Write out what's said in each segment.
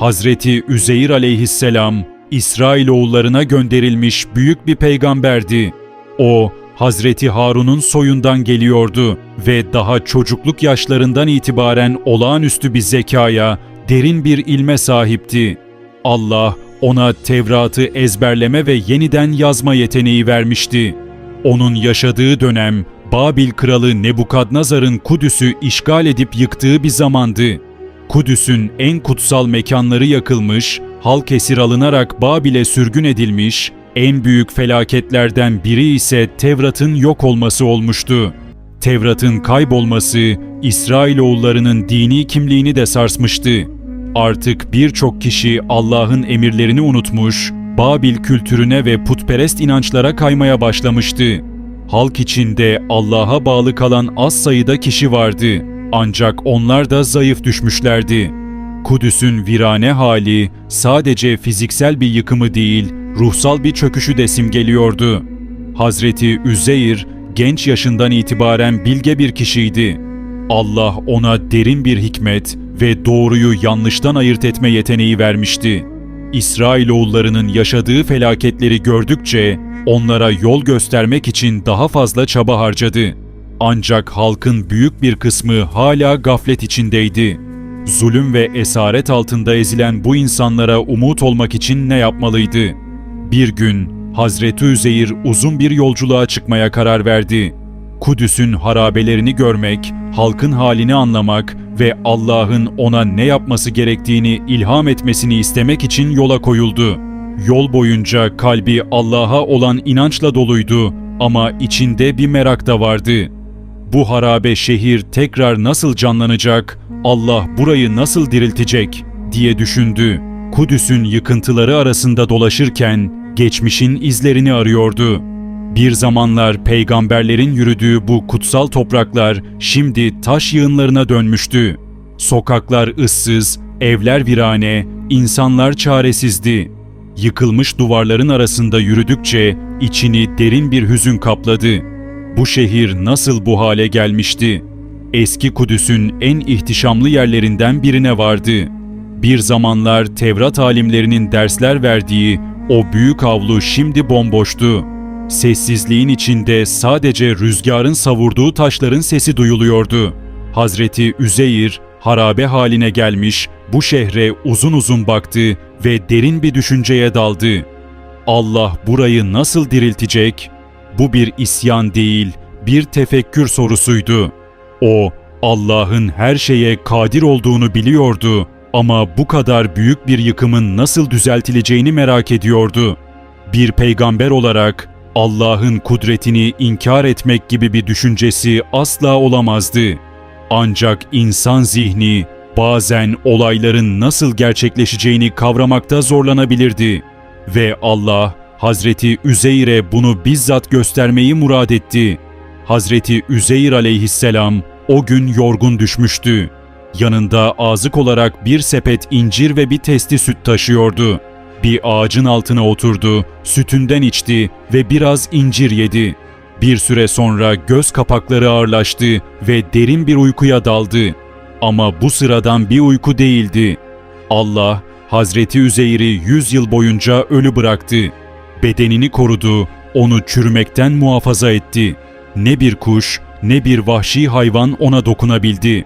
Hazreti Üzeyir aleyhisselam İsrailoğullarına gönderilmiş büyük bir peygamberdi. O Hazreti Harun'un soyundan geliyordu ve daha çocukluk yaşlarından itibaren olağanüstü bir zekaya, derin bir ilme sahipti. Allah ona Tevrat'ı ezberleme ve yeniden yazma yeteneği vermişti. Onun yaşadığı dönem Babil kralı Nebukadnezar'ın Kudüs'ü işgal edip yıktığı bir zamandı. Kudüs'ün en kutsal mekanları yakılmış, halk esir alınarak Babil'e sürgün edilmiş, en büyük felaketlerden biri ise Tevrat'ın yok olması olmuştu. Tevrat'ın kaybolması İsrailoğullarının dini kimliğini de sarsmıştı. Artık birçok kişi Allah'ın emirlerini unutmuş, Babil kültürüne ve putperest inançlara kaymaya başlamıştı. Halk içinde Allah'a bağlı kalan az sayıda kişi vardı. Ancak onlar da zayıf düşmüşlerdi. Kudüs'ün virane hali sadece fiziksel bir yıkımı değil, ruhsal bir çöküşü de simgeliyordu. Hazreti Üzeyr genç yaşından itibaren bilge bir kişiydi. Allah ona derin bir hikmet ve doğruyu yanlıştan ayırt etme yeteneği vermişti. İsrailoğullarının yaşadığı felaketleri gördükçe onlara yol göstermek için daha fazla çaba harcadı. Ancak halkın büyük bir kısmı hala gaflet içindeydi. Zulüm ve esaret altında ezilen bu insanlara umut olmak için ne yapmalıydı? Bir gün Hazreti Üzeyir uzun bir yolculuğa çıkmaya karar verdi. Kudüs'ün harabelerini görmek, halkın halini anlamak ve Allah'ın ona ne yapması gerektiğini ilham etmesini istemek için yola koyuldu. Yol boyunca kalbi Allah'a olan inançla doluydu ama içinde bir merak da vardı. Bu harabe şehir tekrar nasıl canlanacak, Allah burayı nasıl diriltecek diye düşündü. Kudüs'ün yıkıntıları arasında dolaşırken geçmişin izlerini arıyordu. Bir zamanlar peygamberlerin yürüdüğü bu kutsal topraklar şimdi taş yığınlarına dönmüştü. Sokaklar ıssız, evler virane, insanlar çaresizdi. Yıkılmış duvarların arasında yürüdükçe içini derin bir hüzün kapladı. Bu şehir nasıl bu hale gelmişti? Eski Kudüs'ün en ihtişamlı yerlerinden birine vardı. Bir zamanlar Tevrat alimlerinin dersler verdiği o büyük avlu şimdi bomboştu. Sessizliğin içinde sadece rüzgarın savurduğu taşların sesi duyuluyordu. Hazreti Üzeyir harabe haline gelmiş bu şehre uzun uzun baktı ve derin bir düşünceye daldı. Allah burayı nasıl diriltecek? Bu bir isyan değil, bir tefekkür sorusuydu. O, Allah'ın her şeye kadir olduğunu biliyordu ama bu kadar büyük bir yıkımın nasıl düzeltileceğini merak ediyordu. Bir peygamber olarak Allah'ın kudretini inkar etmek gibi bir düşüncesi asla olamazdı. Ancak insan zihni bazen olayların nasıl gerçekleşeceğini kavramakta zorlanabilirdi ve Allah Hazreti Üzeyr'e bunu bizzat göstermeyi murad etti. Hazreti Üzeyr aleyhisselam o gün yorgun düşmüştü. Yanında azık olarak bir sepet incir ve bir testi süt taşıyordu. Bir ağacın altına oturdu, sütünden içti ve biraz incir yedi. Bir süre sonra göz kapakları ağırlaştı ve derin bir uykuya daldı. Ama bu sıradan bir uyku değildi. Allah Hazreti Üzeyr'i yüz yıl boyunca ölü bıraktı. Bedenini korudu, onu çürümekten muhafaza etti. Ne bir kuş, ne bir vahşi hayvan ona dokunabildi.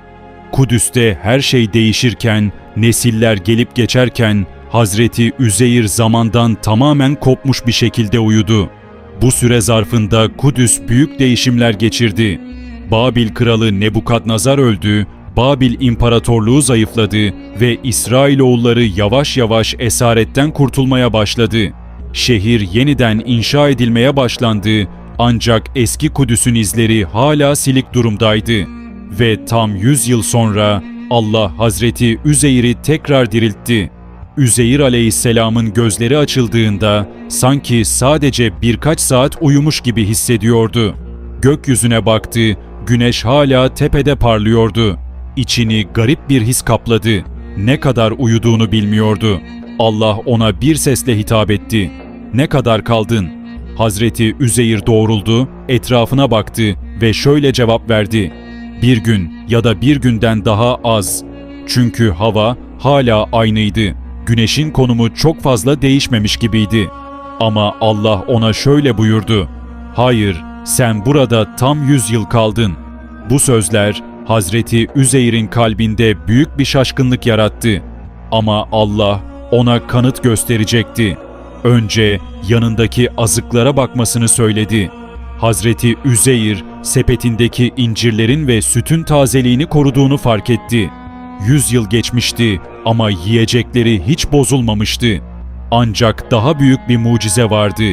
Kudüs'te her şey değişirken, nesiller gelip geçerken Hazreti Üzeyir zamandan tamamen kopmuş bir şekilde uyudu. Bu süre zarfında Kudüs büyük değişimler geçirdi. Babil kralı Nebukadnezar öldü, Babil İmparatorluğu zayıfladı ve İsrailoğulları yavaş yavaş esaretten kurtulmaya başladı. Şehir yeniden inşa edilmeye başlandı ancak eski Kudüs'ün izleri hala silik durumdaydı. Ve tam 100 yıl sonra Allah Hazreti Üzeyr'i tekrar diriltti. Üzeyir aleyhisselamın gözleri açıldığında sanki sadece birkaç saat uyumuş gibi hissediyordu. Gökyüzüne baktı, güneş hala tepede parlıyordu. İçini garip bir his kapladı. Ne kadar uyuduğunu bilmiyordu. Allah ona bir sesle hitap etti. Ne kadar kaldın? Hazreti Üzeyir doğruldu, etrafına baktı ve şöyle cevap verdi. Bir gün ya da bir günden daha az. Çünkü hava hala aynıydı. güneşin konumu çok fazla değişmemiş gibiydi. Ama Allah ona şöyle buyurdu. Hayır, sen burada tam yüz yıl kaldın. Bu sözler Hazreti Üzeyr'in kalbinde büyük bir şaşkınlık yarattı. Ama Allah ona kanıt gösterecekti. Önce yanındaki azıklara bakmasını söyledi. Hazreti Üzeyr sepetindeki incirlerin ve sütün tazeliğini koruduğunu fark etti. Yüz yıl geçmişti ama yiyecekleri hiç bozulmamıştı. Ancak daha büyük bir mucize vardı.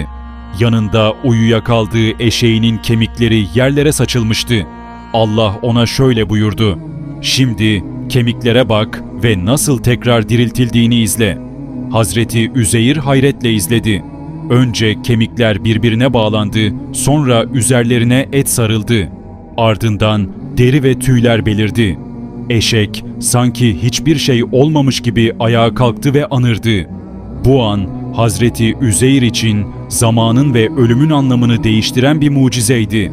Yanında uyuyakaldığı eşeğinin kemikleri yerlere saçılmıştı. Allah ona şöyle buyurdu. Şimdi kemiklere bak ve nasıl tekrar diriltildiğini izle. Hazreti Üzeyir hayretle izledi. Önce kemikler birbirine bağlandı, sonra üzerlerine et sarıldı. Ardından deri ve tüyler belirdi. Eşek sanki hiçbir şey olmamış gibi ayağa kalktı ve anırdı. Bu an Hazreti Üzeyr için zamanın ve ölümün anlamını değiştiren bir mucizeydi.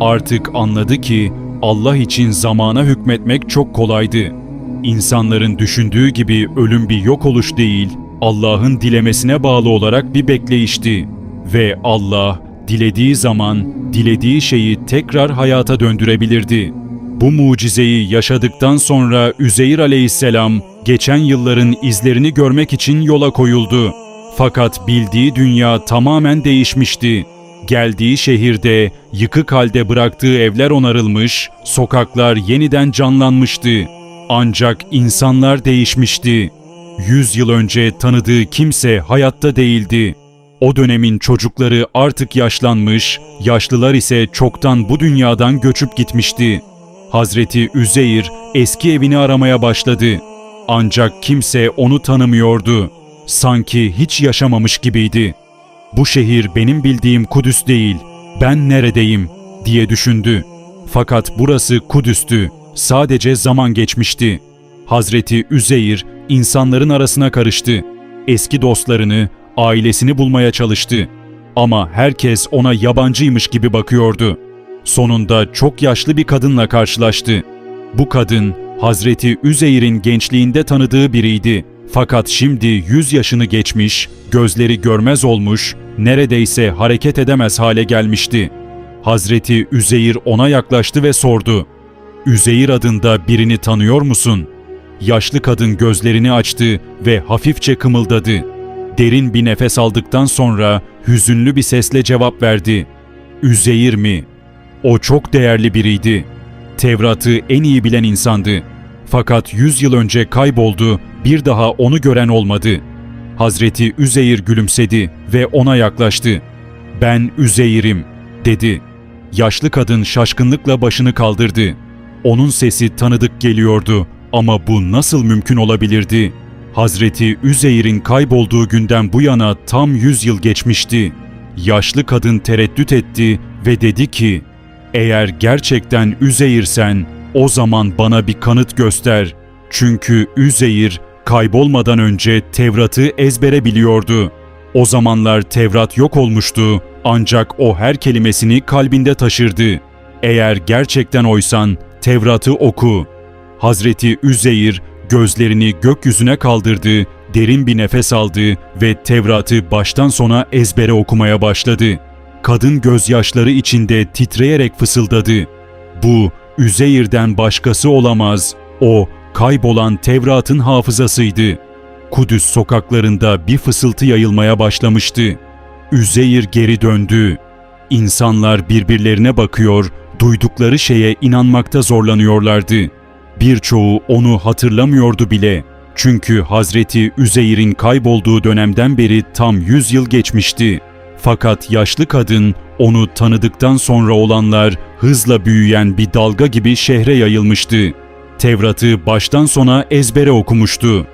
Artık anladı ki Allah için zamana hükmetmek çok kolaydı. İnsanların düşündüğü gibi ölüm bir yok oluş değil, Allah'ın dilemesine bağlı olarak bir bekleyişti. Ve Allah dilediği zaman dilediği şeyi tekrar hayata döndürebilirdi. Bu mucizeyi yaşadıktan sonra Üzeyr aleyhisselam geçen yılların izlerini görmek için yola koyuldu. Fakat bildiği dünya tamamen değişmişti. Geldiği şehirde yıkık halde bıraktığı evler onarılmış, sokaklar yeniden canlanmıştı. Ancak insanlar değişmişti. Yüz yıl önce tanıdığı kimse hayatta değildi. O dönemin çocukları artık yaşlanmış, yaşlılar ise çoktan bu dünyadan göçüp gitmişti. Hazreti Üzeyr eski evini aramaya başladı. Ancak kimse onu tanımıyordu. Sanki hiç yaşamamış gibiydi. Bu şehir benim bildiğim Kudüs değil. Ben neredeyim diye düşündü. Fakat burası Kudüs'tü. Sadece zaman geçmişti. Hazreti Üzeyr insanların arasına karıştı. Eski dostlarını, ailesini bulmaya çalıştı. Ama herkes ona yabancıymış gibi bakıyordu. Sonunda çok yaşlı bir kadınla karşılaştı. Bu kadın Hazreti Üzeyr'in gençliğinde tanıdığı biriydi. Fakat şimdi 100 yaşını geçmiş, gözleri görmez olmuş, neredeyse hareket edemez hale gelmişti. Hazreti Üzeyr ona yaklaştı ve sordu. Üzeyr adında birini tanıyor musun? Yaşlı kadın gözlerini açtı ve hafifçe kımıldadı. Derin bir nefes aldıktan sonra hüzünlü bir sesle cevap verdi. Üzeyir mi? O çok değerli biriydi. Tevrat'ı en iyi bilen insandı. Fakat yüz yıl önce kayboldu, bir daha onu gören olmadı. Hazreti Üzeyir gülümsedi ve ona yaklaştı. Ben Üzeyir'im, dedi. Yaşlı kadın şaşkınlıkla başını kaldırdı. Onun sesi tanıdık geliyordu ama bu nasıl mümkün olabilirdi? Hazreti Üzeyr'in kaybolduğu günden bu yana tam yüz yıl geçmişti. Yaşlı kadın tereddüt etti ve dedi ki, eğer gerçekten Üzeyir'sen o zaman bana bir kanıt göster. Çünkü Üzeyir kaybolmadan önce Tevrat'ı ezbere biliyordu. O zamanlar Tevrat yok olmuştu ancak o her kelimesini kalbinde taşırdı. Eğer gerçekten oysan Tevrat'ı oku. Hazreti Üzeyir gözlerini gökyüzüne kaldırdı, derin bir nefes aldı ve Tevrat'ı baştan sona ezbere okumaya başladı. Kadın gözyaşları içinde titreyerek fısıldadı. Bu Üzeyr'den başkası olamaz. O kaybolan Tevrat'ın hafızasıydı. Kudüs sokaklarında bir fısıltı yayılmaya başlamıştı. Üzeyr geri döndü. İnsanlar birbirlerine bakıyor, duydukları şeye inanmakta zorlanıyorlardı. Birçoğu onu hatırlamıyordu bile. Çünkü Hazreti Üzeyr'in kaybolduğu dönemden beri tam 100 yıl geçmişti. Fakat yaşlı kadın onu tanıdıktan sonra olanlar hızla büyüyen bir dalga gibi şehre yayılmıştı. Tevrat'ı baştan sona ezbere okumuştu.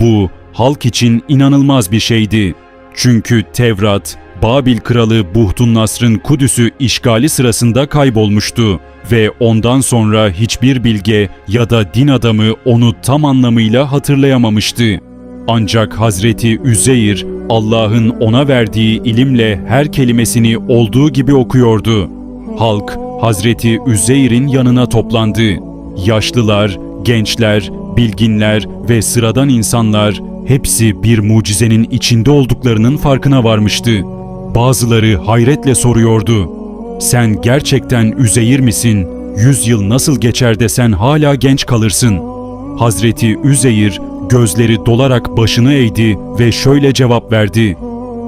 Bu halk için inanılmaz bir şeydi. Çünkü Tevrat, Babil kralı Buhtun Nasr'ın Kudüs'ü işgali sırasında kaybolmuştu ve ondan sonra hiçbir bilge ya da din adamı onu tam anlamıyla hatırlayamamıştı. Ancak Hazreti Üzeyr Allah'ın ona verdiği ilimle her kelimesini olduğu gibi okuyordu. Halk Hazreti Üzeyr'in yanına toplandı. Yaşlılar, gençler, bilginler ve sıradan insanlar Hepsi bir mucizenin içinde olduklarının farkına varmıştı. Bazıları hayretle soruyordu. Sen gerçekten Üzeyir misin? Yüz yıl nasıl geçer de sen hala genç kalırsın? Hazreti Üzeyir gözleri dolarak başını eğdi ve şöyle cevap verdi.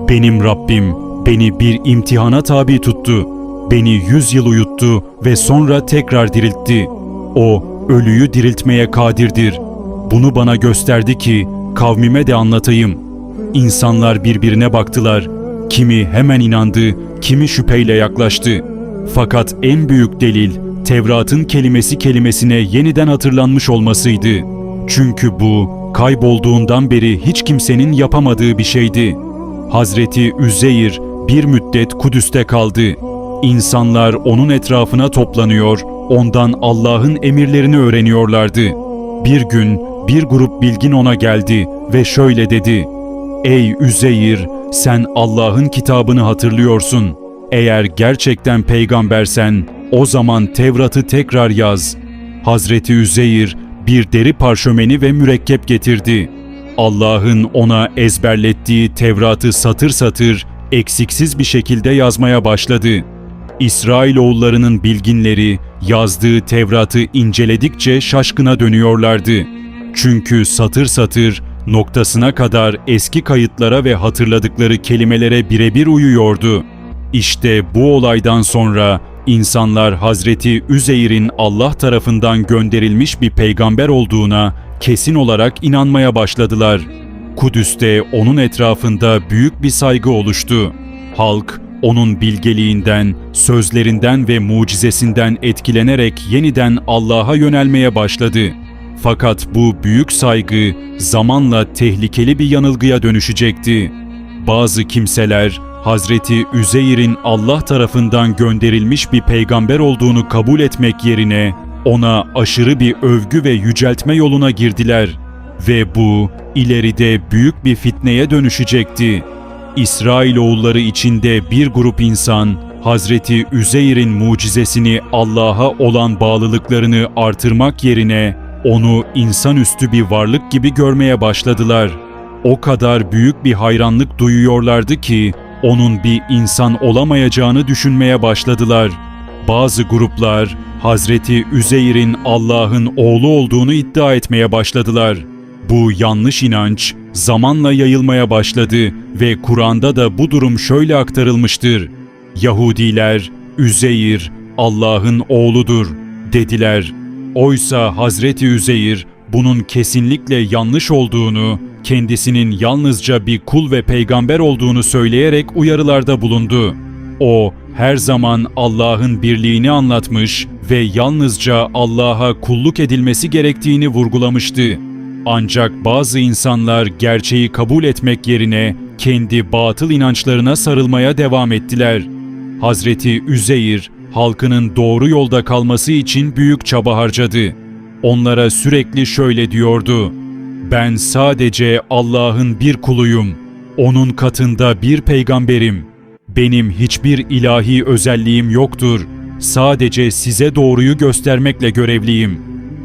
Benim Rabbim beni bir imtihana tabi tuttu. Beni yüz yıl uyuttu ve sonra tekrar diriltti. O ölüyü diriltmeye kadirdir. Bunu bana gösterdi ki kavmime de anlatayım. İnsanlar birbirine baktılar. Kimi hemen inandı, kimi şüpheyle yaklaştı. Fakat en büyük delil Tevrat'ın kelimesi kelimesine yeniden hatırlanmış olmasıydı. Çünkü bu kaybolduğundan beri hiç kimsenin yapamadığı bir şeydi. Hazreti Üzeyir bir müddet Kudüs'te kaldı. İnsanlar onun etrafına toplanıyor, ondan Allah'ın emirlerini öğreniyorlardı. Bir gün bir grup bilgin ona geldi ve şöyle dedi: Ey Üzeyir, sen Allah'ın kitabını hatırlıyorsun. Eğer gerçekten peygambersen o zaman Tevrat'ı tekrar yaz. Hazreti Üzeyir bir deri parşömeni ve mürekkep getirdi. Allah'ın ona ezberlettiği Tevrat'ı satır satır eksiksiz bir şekilde yazmaya başladı. İsrailoğullarının bilginleri yazdığı Tevrat'ı inceledikçe şaşkına dönüyorlardı. Çünkü satır satır noktasına kadar eski kayıtlara ve hatırladıkları kelimelere birebir uyuyordu. İşte bu olaydan sonra insanlar Hazreti Üzeyr'in Allah tarafından gönderilmiş bir peygamber olduğuna kesin olarak inanmaya başladılar. Kudüs'te onun etrafında büyük bir saygı oluştu. Halk onun bilgeliğinden, sözlerinden ve mucizesinden etkilenerek yeniden Allah'a yönelmeye başladı. Fakat bu büyük saygı zamanla tehlikeli bir yanılgıya dönüşecekti. Bazı kimseler Hazreti Üzeyr'in Allah tarafından gönderilmiş bir peygamber olduğunu kabul etmek yerine ona aşırı bir övgü ve yüceltme yoluna girdiler ve bu ileride büyük bir fitneye dönüşecekti. İsrailoğulları içinde bir grup insan Hazreti Üzeyr'in mucizesini Allah'a olan bağlılıklarını artırmak yerine onu insanüstü bir varlık gibi görmeye başladılar. O kadar büyük bir hayranlık duyuyorlardı ki onun bir insan olamayacağını düşünmeye başladılar. Bazı gruplar Hazreti Üzeyr'in Allah'ın oğlu olduğunu iddia etmeye başladılar. Bu yanlış inanç zamanla yayılmaya başladı ve Kur'an'da da bu durum şöyle aktarılmıştır. Yahudiler Üzeyr Allah'ın oğludur dediler. Oysa Hazreti Üzeyr bunun kesinlikle yanlış olduğunu, kendisinin yalnızca bir kul ve peygamber olduğunu söyleyerek uyarılarda bulundu. O her zaman Allah'ın birliğini anlatmış ve yalnızca Allah'a kulluk edilmesi gerektiğini vurgulamıştı. Ancak bazı insanlar gerçeği kabul etmek yerine kendi batıl inançlarına sarılmaya devam ettiler. Hazreti Üzeyir halkının doğru yolda kalması için büyük çaba harcadı. Onlara sürekli şöyle diyordu: Ben sadece Allah'ın bir kuluyum. Onun katında bir peygamberim. Benim hiçbir ilahi özelliğim yoktur. Sadece size doğruyu göstermekle görevliyim.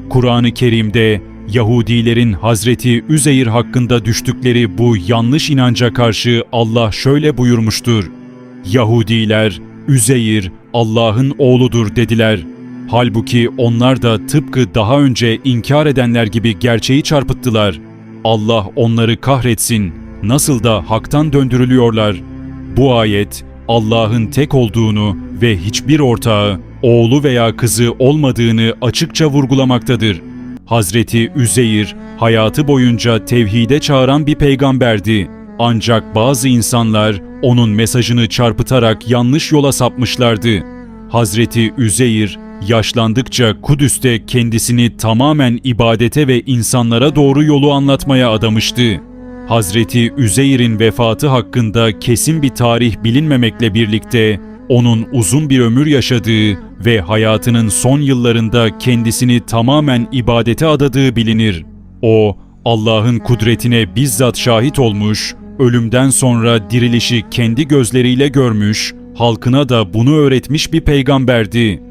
Kur'an-ı Kerim'de Yahudilerin Hazreti Üzeyir hakkında düştükleri bu yanlış inanca karşı Allah şöyle buyurmuştur. Yahudiler Üzeyir Allah'ın oğludur dediler. Halbuki onlar da tıpkı daha önce inkar edenler gibi gerçeği çarpıttılar. Allah onları kahretsin. Nasıl da haktan döndürülüyorlar. Bu ayet Allah'ın tek olduğunu ve hiçbir ortağı, oğlu veya kızı olmadığını açıkça vurgulamaktadır. Hazreti Üzeyir hayatı boyunca tevhide çağıran bir peygamberdi. Ancak bazı insanlar onun mesajını çarpıtarak yanlış yola sapmışlardı. Hazreti Üzeyir yaşlandıkça Kudüs'te kendisini tamamen ibadete ve insanlara doğru yolu anlatmaya adamıştı. Hazreti Üzeyr'in vefatı hakkında kesin bir tarih bilinmemekle birlikte onun uzun bir ömür yaşadığı ve hayatının son yıllarında kendisini tamamen ibadete adadığı bilinir. O, Allah'ın kudretine bizzat şahit olmuş, ölümden sonra dirilişi kendi gözleriyle görmüş, halkına da bunu öğretmiş bir peygamberdi.